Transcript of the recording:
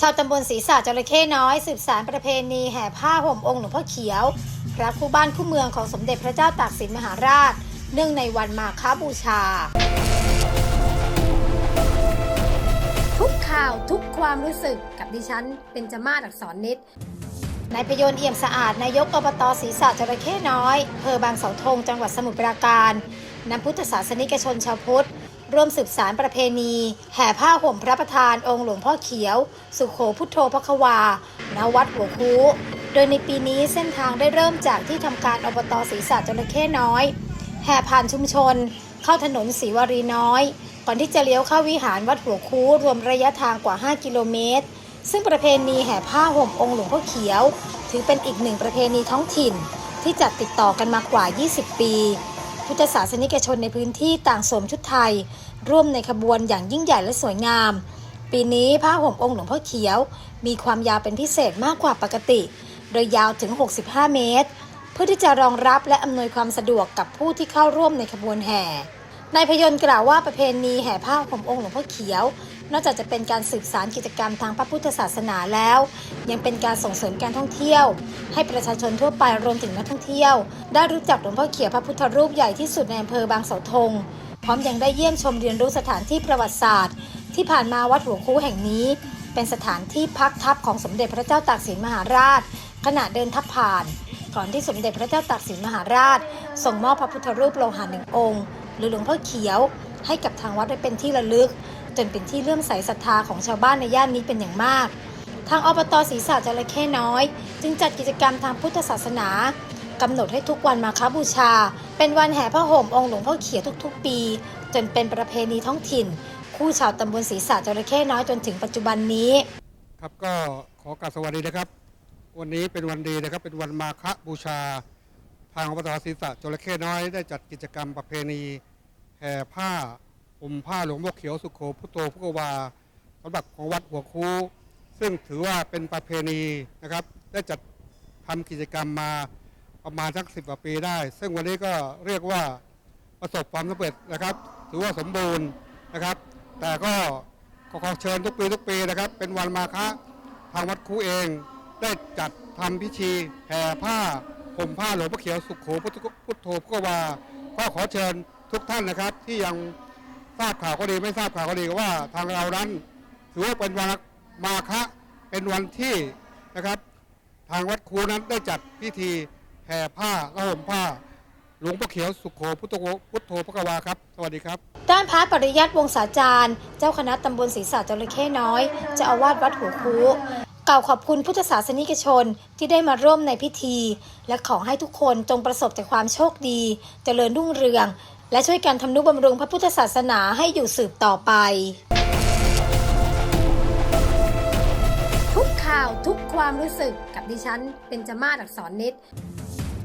ชาวตำบลศรีษะจระเข้น้อย สืบสารประเพณีแห่ผ้าห่มองค์หลวงพ่อเขียว พระคู่บ้านคู่เมืองของสมเด็จพระเจ้าตากสินมหาราช เนื่องในวันมาฆบูชา ทุกข่าวทุกความรู้สึกกับดิฉันเป็นจมาศอักษรนิดนายพยนต์เอี่ยมสะอาด นายกอบตศรีษะจระเข้น้อยอำเภอบางเสาธงจังหวัดสมุทรปราการ นำพุทธศาสนิกชนชาวพุทธ ร่วมสืบสารประเพณี แห่ผ้าห่มพระประธานองค์หลวงพ่อเขียว สุโขพุทโธพควาณวัดหัวคูโดยในปีนี้เส้นทางได้เริ่มจากที่ทำการอบตศรีษะจระเข้น้อย แห่ผ่านชุมชน เข้าถนนศรีวารีน้อย ก่อนที่จะเลี้ยวเข้าวิหารวัดหัวคูรวมระยะทางกว่า 5 กิโลเมตร ซึ่งประเพณีแห่ผ้าห่มองค์หลวงพ่อเขียว ถือเป็นอีกหนึ่งประเพณีท้องถิ่นที่จัดติดต่อกันมากว่า 20 ปี พุทธศาสนิกชนในพื้นที่ต่างสวมชุดไทย ร่วมในขบวนอย่างยิ่งใหญ่และสวยงาม ปีนี้ผ้าห่มองค์หลวงพ่อเขียว มีความยาวเป็นพิเศษมากกว่าปกติ โดยยาวถึง 65 เมตร เพื่อที่จะรองรับและอำนวยความสะดวกกับผู้ที่เข้าร่วมในขบวนแห่นายพยนต์กล่าวว่าประเพณีแห่ผ้าห่มองค์หลวงพ่อเขียว นอกจากจะเป็นการสืบสารกิจกรรมทางพระพุทธศาสนาแล้ว ยังเป็นการส่งเสริมการท่องเที่ยว ให้ประชาชนทั่วไปรวมถึงนักท่องเที่ยว ได้รู้จักหลวงพ่อเขียวพระพุทธรูปใหญ่ที่สุดในอำเภอบางเสาธงพร้อมยังได้เยี่ยมชมเรียนรู้สถานที่ประวัติศาสตร์ ที่ผ่านมาวัดหัวงคูแห่งนี้ เป็นสถานที่พักทัพของสมเด็จพระเจ้าตากสินมหาราช ขณะเดินทัพผ่านก่อนที่สมเด็จพระเจ้าตากสินมหาราชส่งมอบพระพุทธรูปโลหะหนึ่งองค์ หรือหลวงพ่อเขียวให้กับทางวัดไว้เป็นที่ระลึก จนเป็นที่เลื่อมใสศรัทธาของชาวบ้านในย่านนี้เป็นอย่างมาก ทางอบตศรีษะจระเข้น้อย จึงจัดกิจกรรมทางพุทธศาสนากำหนดให้ทุกวันมาคบูชา เป็นวันแห่ผ้าห่มองค์หลวงพ่อเขียวทุกๆ ปี จนเป็นประเพณีท้องถิ่น คู่ชาวตำบลศรีษะจระเข้น้อยจนถึงปัจจุบันนี้ ครับก็ขอกราบสวัสดีนะครับ วันนี้เป็นวันดีนะครับเป็นวันมาฆบูชา ทางอบตศรีษะจระเข้น้อยได้จัดกิจกรรมประเพณีแห่ผ้า ห่มผ้าหลวงพ่อเขียวสุโขพุทโธพุกวาสำหรับของวัดหัวคูซึ่งถือว่าเป็นประเพณีนะครับ ได้จัดทำกิจกรรมมาประมาณสักสิบกว่าปีได้ ซึ่งวันนี้ก็เรียกว่าประสบความสำเร็จนะครับ ถือว่าสมบูรณ์นะครับ แต่ก็ขอขอเชิญทุกปีทุกปีนะครับ เป็นวันมาฆะทางวัดคูเองได้จัดทำพิธีแห่ผ้าห่มผ้าหลวงพ่อเขียวสุขโขพุทธพุทโธพุทวาก็ขอเชิญทุกท่านนะครับที่ยัง ทราบข่าวก็ดีไม่ทราบข่าวก็ดีก็ว่าทางเรานั้นถือว่าเป็นวันมาฆะเป็นวันที่นะครับทางวัดครูนั้นได้จัดพิธีแห่ผ้าและห่มผ้า หลวงพ่อเขียวสุขโขพุทโธพุทโธพระกวาครับ สวัสดีครับ ด้านพระปริยัติวงศาจารย์ เจ้าคณะตำบลศรีษะจระเข้น้อยจะอาวาสวัดหัวคูกล่าวขอบคุณพุทธศาสนิกชนที่ได้มาร่วมในพิธี และขอให้ทุกคนจงประสบแต่ความโชคดี เจริญรุ่งเรือง และช่วยกันทำนุบำรุงพระพุทธศาสนาให้อยู่สืบต่อไป ทุกข่าวทุกความรู้สึกกับดิฉันเป็นจมาศอักษรนิด